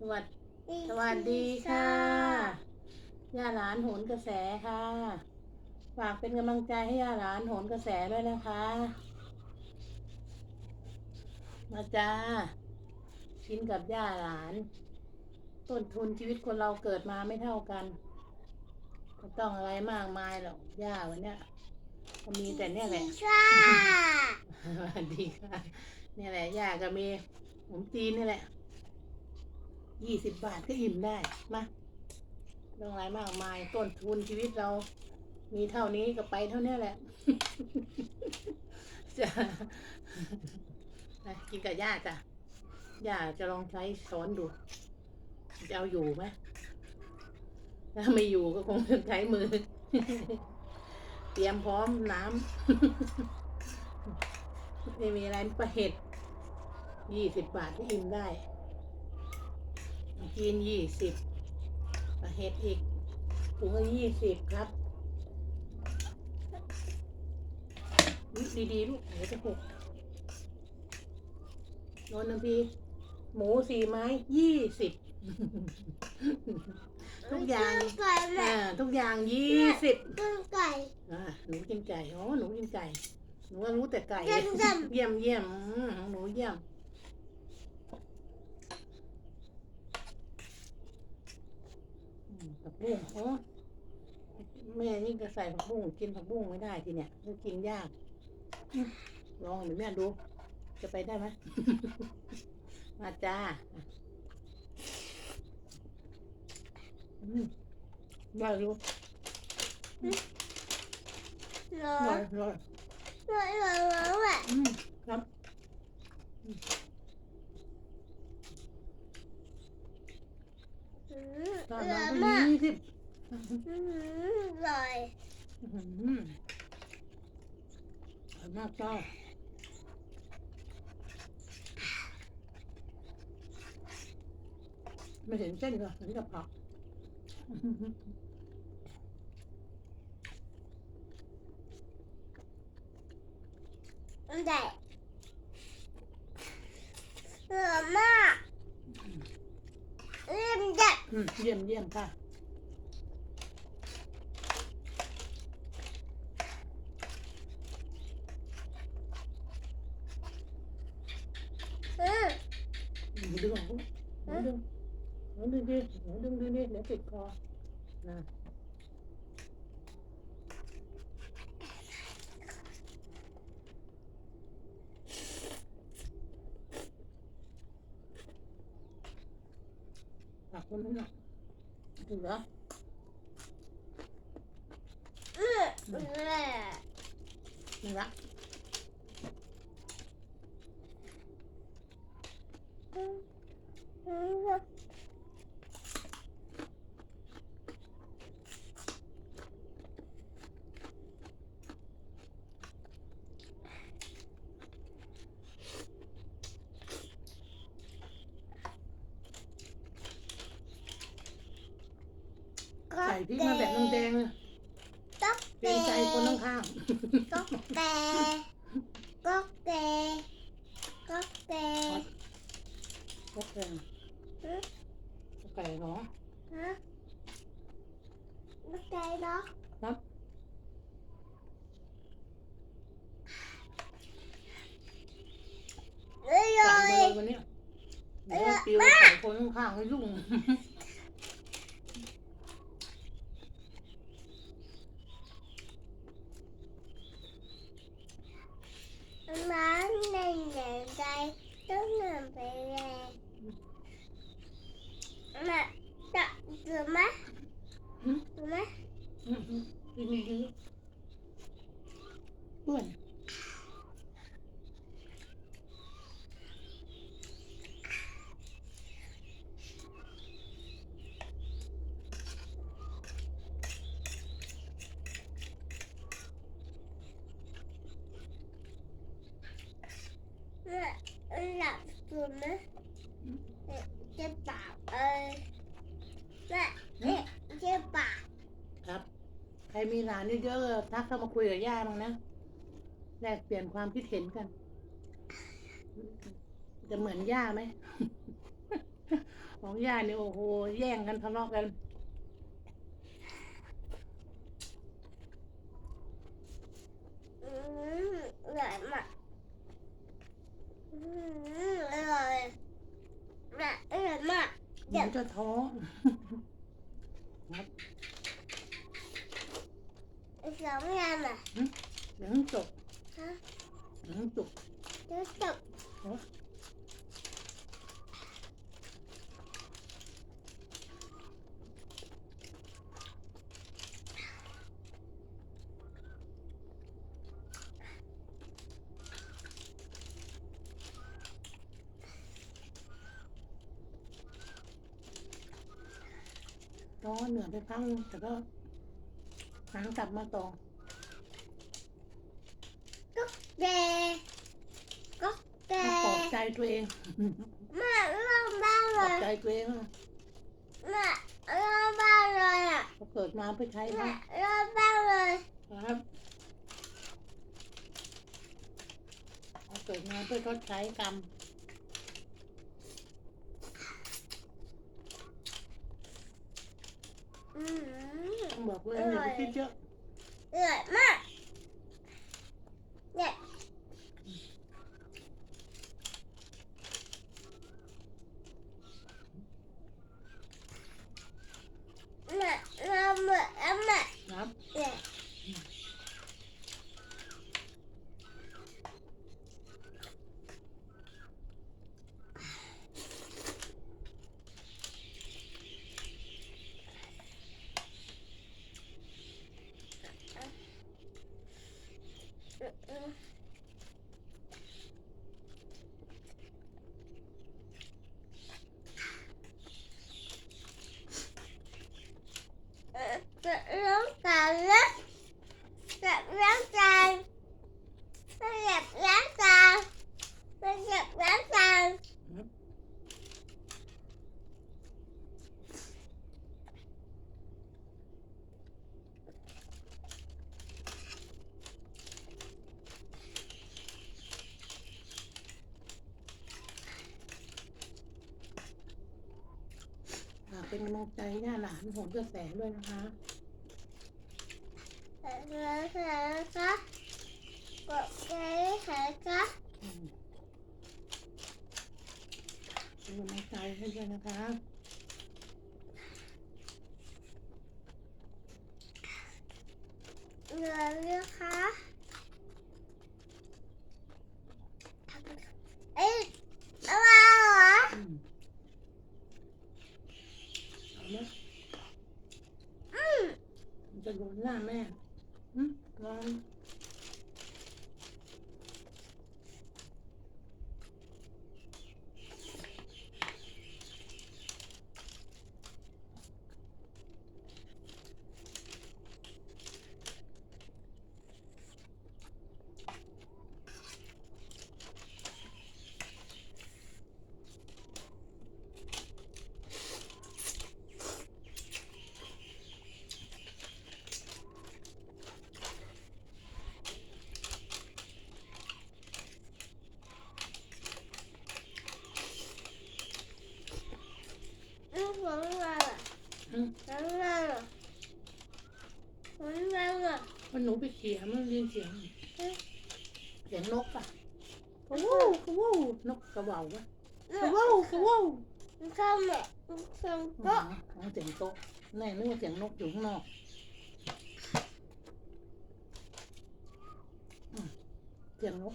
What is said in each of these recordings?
สวัสดีสวัสดีค่ะย่าหลานโหนกระแสค่ะ ฝากเป็นกำลังใจให้ย่าหลานโหนกระแสด้วยนะคะ มาจ้ากินกับย่าหลาน ต้นทุนชีวิตคนเราเกิดมาไม่เท่ากันไม่ต้องอะไรมากมายหรอกย่าวันเนี้ยก็มีแต่เนี่ยแหละค่ะสวัสดีค่ะเนี่ยแหละย่าก็มีขนมจีนนี่แหละ ยี่สิบบาทก็อิ่มได้ มาเรื่องอะไรมากมายต้นทุนชีวิตเรา มีเท่านี้ก็ไปเท่านี้แหละจะกินกับย่าจ้ะย่าจะลองใช้ช้อนดู จะเอาอยู่ไหมถ้าไม่อยู่ก็คงใช้มือ เตรียมพร้อมน้ำไม่มีอะไรปลาเห็ดยี่สิบบาทก็อิ่มได้ กินยี่สิบปลาเห็ดอีกถุงละยี่สิบครับอุ๊ยดีๆลูกเดี๋ยวจะหกโนนน้ำพีหมูสี่ไม้ยี่สิบทุกอย่างกินไก่แม่อ่าทุกอย่างยี่สิบกินไก่อ่าหนูกินไก่อ๋อหนูกินไก่หนูว่ารู้แต่ไก่เยี่ยมเยี่ยมเยี่ยมเยี่ยมอืมหนูเยี่ยมอืม ผักบุ้งอ๋อแม่นี่จะใส่ผักบุ้งกินผักบุ้งไม่ได้ทีเนี่ยมันกินยากอืมลองเดี๋ยวแม่ดู จะไปได้ไหม มาจ้าอืมได้รู้ร้ออนร่อยอร่อยร้อนร้อนร้อนแม่อืมครับ อืม ตอนร้นั้อนนก็มากยี่สิบอืมอร่อยอื้อหืออร่อยมากจ้าไม่เห็นเส้นเหรอเห็นแต่ผักอื้อหือ อร่อยร้อนมากเริ่มเด็ด อืมเยี่ยมเยี่ยมค่ะ อืมหนูดึงออกลูกหนูดึงหนูดึงดิหนูดึงดิดิเดี๋ยวติดคอนะ ผักคนนั้นน่ะเหลืออืมแม่นี่ละ อืมอืม ใส่พริกมาแบบแดงๆเลย ต๊อก เกรงใจคนข้างต๊อกแกต๊อกแกต๊อกแกๆโอเคโอเคเนาะฮะต๊อกแกเนาะครับเอ้ยใส่เลเลยยวันเนี้ยเดี๋ยวปิวใส่คนข้างๆให้ยุ่ง น้ำในเหนือใจ ต้องนำไปเลยแม่จะดูไหม หืม ดูไหม อืมอืมกินดีๆเพื่อน แม่ หลับดูไหมเจ็บปากเอ้ยแม่เอ๊ะเจ็บปากครับ ใครมีหลานเยอะๆก็ทักเข้ามาคุยกับย่าบ้างนะแลกเปลี่ยนความคิดเห็นกัน จะเหมือนย่าไหม ของย่าเนี่ยโอ้โห แย่งกันทะเลาะกันอืมอร่อยมาก อืมอร่อยอร่อยอร่อยมากเดี๋ยวจะท้ออีกสองยามอะเดี๋ยวต้องจบฮะเดี๋ยวต้องจบเดี๋ยวจบ ท้อเหนื่อยไปพักนึงแต่ก็หันกลับมาต่อเดก็เดมาปลอบใจตัวเองแม่เล่าบ้างปเลลอบยใจตัวเองว่าแม่เล่าบ้างเลยอะเราเกิดมาเพื่อใช้แม่นะเล่าบ้างเลยครับเกิดมาเพื่อทดใช้กรรม อืมต้องบอกเล 嗯。 เป็นกำลังใจให้ย่าหลานโหนกระแสด้วยนะคะเออเออคะกดใจให้คะอืมเป็นกำลังใจให้ด้วยนะคะเหลือเรือคะเอ้ยเอามาเหรอ อืมเอาไหม อืม มันจะโดนหน้าแม่อืมลอง อืมของเราอ่ะอืมของเราอะของเราอะวันหนูไปเขี่ยมันเรียนเสียงเสียงนกอะกระวู้กระวู้นกกระเหว่าปะกระวู้กระวู้ข้าวแม่ข้าวอ๋อโต๊ะอ๋อเสียงโต๊ะแน่นึกว่าเสียงนกอยู่ข้างนอกอืมเสียงนก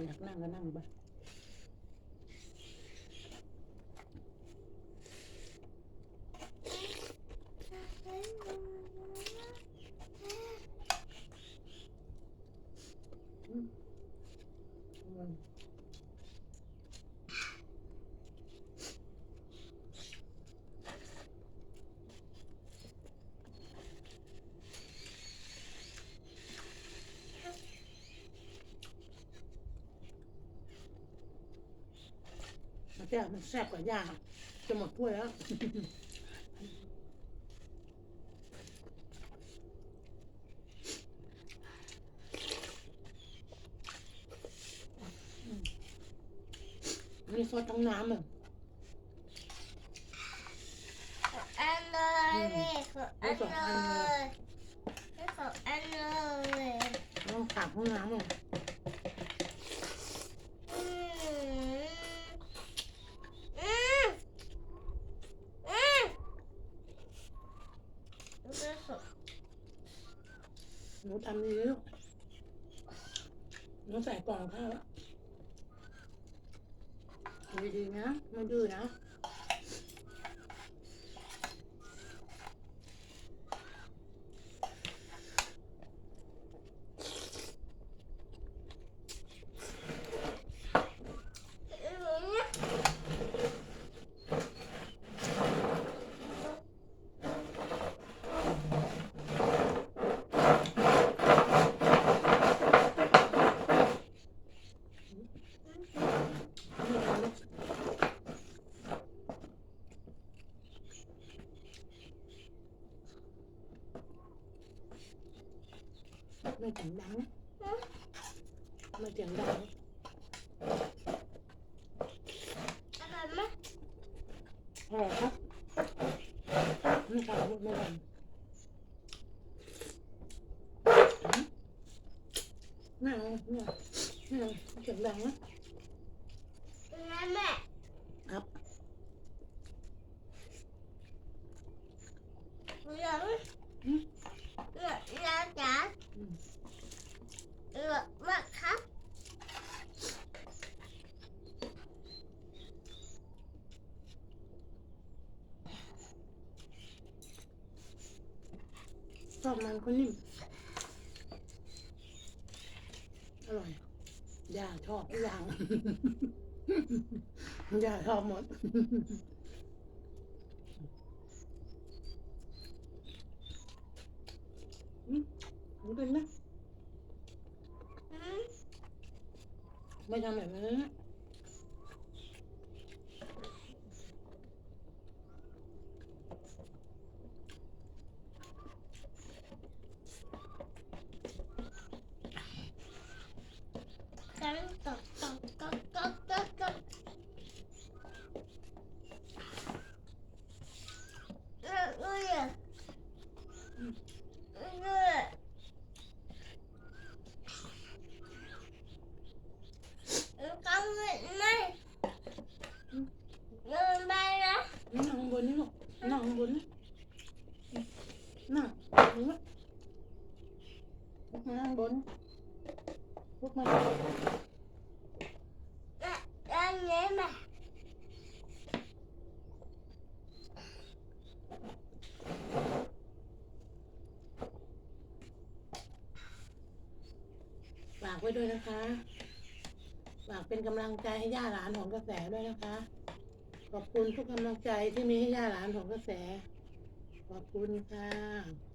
ครับอยากนั่งก็นั่งไป อืมมัน แซ่บมันแซ่บกว่าย่างจะหมดถ้วยแล้วมีซอสทั้งน้ำอะอันเลยนี่ของอันเลยนี่ของอันเลยต้องตักทั้งน้ำอะ อืมอืมอืมนี่คือของ หนูทำดีลูกหนูใส่กล่องข้าวแล้วดีๆนะไม่ดื้อนะ ไม่เสียงดังนะไม่เสียงดัง อร่อยไหม อร่อยครับไม่ทำไม่ทำไม่เอาไม่เอาไม่เอาเสียงดังนะ งั้นแม่ ครับ เหลืองเหลืองแล้วจ๋า อืม เหลืองมากครับ ชอบมันก็นิ่ม อร่อยย่าชอบทุกอย่างย่าชอบหมดอืมหนูเป็นไหมอืมไม่ทำแบบนั้น น ลุกมาอันนี้มาฝากไว้ด้วยนะคะ ฝากเป็นกำลังใจให้ย่าหลานของกระแสด้วยนะคะ ขอบคุณทุกกำลังใจที่มีให้ย่าหลานของกระแส ขอบคุณค่ะ